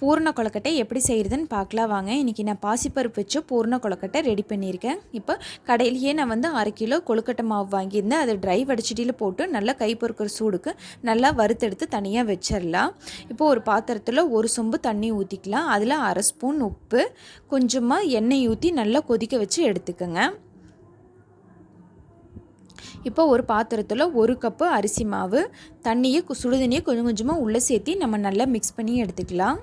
பூர்ண கொழுக்கட்டை எப்படி செய்கிறதுன்னு பார்க்கலாம் வாங்க. இன்றைக்கி நான் பாசிப்பருப்பு வச்சு பூர்ண கொழுக்கட்டை ரெடி பண்ணியிருக்கேன். இப்போ கடையிலேயே நான் வந்து அரை கிலோ கொழுக்கட்டை மாவு வாங்கியிருந்தேன். அதை ட்ரை வடிச்சிட்டியில் போட்டு நல்லா கை பொறுக்கிற சூடுக்கு நல்லா வறுத்தெடுத்து தனியாக வச்சிடலாம். இப்போ ஒரு பாத்திரத்தில் ஒரு சொம்பு தண்ணி ஊற்றிக்கலாம் அதில் அரை ஸ்பூன் உப்பு கொஞ்சமாக எண்ணெய் ஊற்றி நல்லா கொதிக்க வச்சு எடுத்துக்கோங்க. இப்போ ஒரு பாத்திரத்தில் ஒரு கப்பு அரிசி மாவு தண்ணியை சுடுதண்ணியை கொஞ்சம் கொஞ்சமாக உள்ளே சேர்த்தி நம்ம நல்லா மிக்ஸ் பண்ணி எடுத்துக்கலாம்.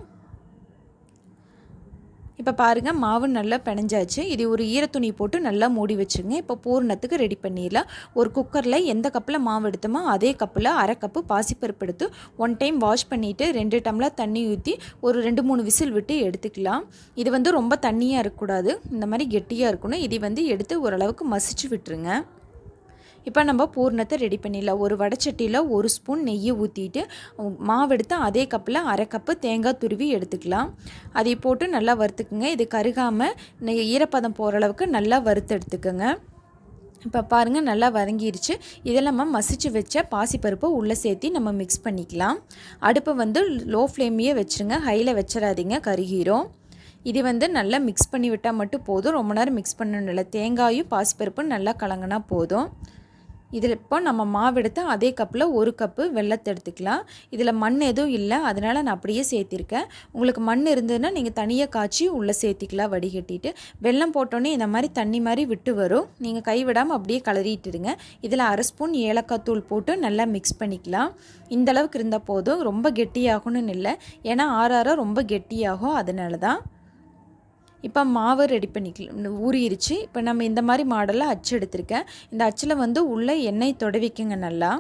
இப்போ பாருங்கள் மாவு நல்லா பிணைஞ்சாச்சு. இது ஒரு ஈரத்துணி போட்டு நல்லா மூடி வச்சுங்க இப்போ பூர்ணத்துக்கு ரெடி பண்ணிடலாம். ஒரு குக்கரில் எந்த கப்பில் மாவு எடுத்தோமோ அதே கப்பில் அரை கப்பு பாசிப்பருப்பு எடுத்து ஒன் டைம் வாஷ் பண்ணிவிட்டு ரெண்டு டம்ளர் தண்ணி ஊற்றி ஒரு ரெண்டு மூணு விசில் விட்டு எடுத்துக்கலாம். இது வந்து ரொம்ப தண்ணியாக இருக்கக்கூடாது. இந்த மாதிரி கெட்டியாக இருக்கணும். இதை வந்து எடுத்து ஓரளவுக்கு மசிச்சு விட்டுருங்க. இப்போ நம்ம பூர்ணத்தை ரெடி பண்ணிடலாம். ஒரு வடைச்சட்டியில் ஒரு ஸ்பூன் நெய்யை ஊற்றிட்டு மாவெடுத்து அதே கப்பில் அரை கப்பு தேங்காய் துருவி எடுத்துக்கலாம். அதை போட்டு நல்லா வறுத்துக்குங்க. இது கருகாமல் ஈரப்பதம் போகிற அளவுக்கு நல்லா வறுத்து எடுத்துக்கோங்க. இப்போ பாருங்கள் நல்லா வதங்கிருச்சு. இதெல்லாம் நம்ம மசிச்சு வச்ச பாசிப்பருப்பை உள்ளே சேர்த்து நம்ம மிக்ஸ் பண்ணிக்கலாம். அடுப்பை வந்து லோ ஃப்ளேமையே வச்சுருங்க. ஹையில் வச்சிடாதீங்க கருகிரும். இது வந்து நல்லா மிக்ஸ் பண்ணி விட்டால் மட்டும் போதும். ரொம்ப நேரம் மிக்ஸ் பண்ணணும் இல்லை. தேங்காயும் பாசிப்பருப்பும் நல்லா கலங்கினா போதும். இதில் இப்போ நம்ம மாவு எடுத்து அதே கப்பில் ஒரு கப்பு வெள்ளத்தை எடுத்துக்கலாம். இதில் மண் எதுவும் இல்லை. அதனால் நான் அப்படியே சேர்த்திருக்கேன். உங்களுக்கு மண் இருந்ததுன்னா நீங்கள் தனியாக காய்ச்சி உள்ளே சேர்த்திக்கலாம் வடிகட்டிட்டு. வெள்ளம் போட்டோன்னே இந்த மாதிரி தண்ணி மாதிரி விட்டு வரும். நீங்கள் கைவிடாமல் அப்படியே கலரிட்டுடுங்க இதில் அரை ஸ்பூன் ஏலக்காய் தூள் போட்டு நல்லா மிக்ஸ் பண்ணிக்கலாம். இந்த அளவுக்கு இருந்தால் போதும். ரொம்ப கெட்டியாகணும்னு இல்லை. ஏன்னா ஆறாரம் ரொம்ப கெட்டியாகும். அதனால தான். இப்போ மாவு ரெடி பண்ணிக்கலாம் ஊறிடுச்சு இப்போ நம்ம இந்த மாதிரி மாடலில் அச்சு எடுத்திருக்கேன். இந்த அச்சில் வந்து உள்ளே எண்ணெய் தொடவிக்குங்க நல்லா.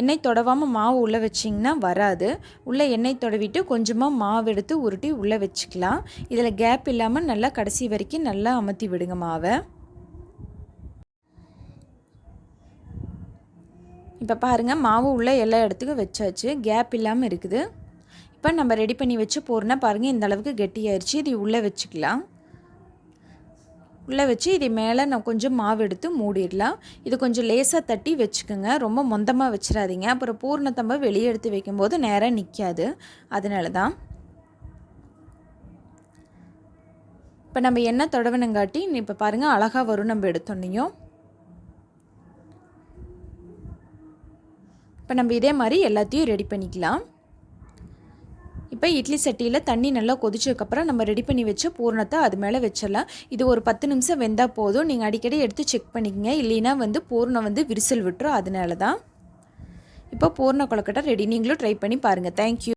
எண்ணெய் தொடவாமல் மாவு உள்ளே வச்சிங்கன்னா வராது. உள்ளே எண்ணெய் தொடவிட்டு கொஞ்சமாக மாவு எடுத்து உருட்டி உள்ளே வச்சுக்கலாம். இதில் கேப் இல்லாமல் நல்லா கடைசி வரைக்கும் நல்லா அமர்த்தி விடுங்க மாவை. இப்போ பாருங்கள் மாவு உள்ளே எல்லா இடத்துக்கும் வச்சாச்சு. கேப் இல்லாமல் இருக்குது. இப்போ நம்ம ரெடி பண்ணி வச்சு போகிறோன்னா பாருங்கள் இந்த அளவுக்கு கெட்டியாயிருச்சு. இது உள்ளே வச்சுக்கலாம். உள்ளே வச்சு இதை மேலே நான் கொஞ்சம் மாவு எடுத்து மூடிடலாம். இது கொஞ்சம் லேசாக தட்டி வச்சுக்கோங்க. ரொம்ப மொந்தமாக வச்சிடாதீங்க. அப்புறம் பூர்ணத்தம்ப வெளியே எடுத்து வைக்கும்போது நேராக நிற்காது அதனால தான் இப்போ நம்ம என்ன தொடவனங்காட்டி இப்போ பாருங்கள் அழகாக வரும் நம்ம எடுத்தோன்னையும். இப்போ நம்ம இதே மாதிரி எல்லாத்தையும் ரெடி பண்ணிக்கலாம். இப்போ இட்லி சட்டியில் தண்ணி நல்லா கொதிச்சதுக்கப்புறம் நம்ம ரெடி பண்ணி வச்ச பூரணத்தை அது மேலே வச்சிடலாம். இது ஒரு பத்து நிமிஷம் வெந்தால் போதும். நீங்கள் அடிக்கடி எடுத்து செக் பண்ணிக்கங்க. இல்லைன்னா வந்து பூரணம் வந்து விரிசல் விட்டுரும். அதனால தான். இப்போ பூர்ண கொழக்கட்டை ரெடி நீங்களும் ட்ரை பண்ணி பாருங்கள் தேங்க்யூ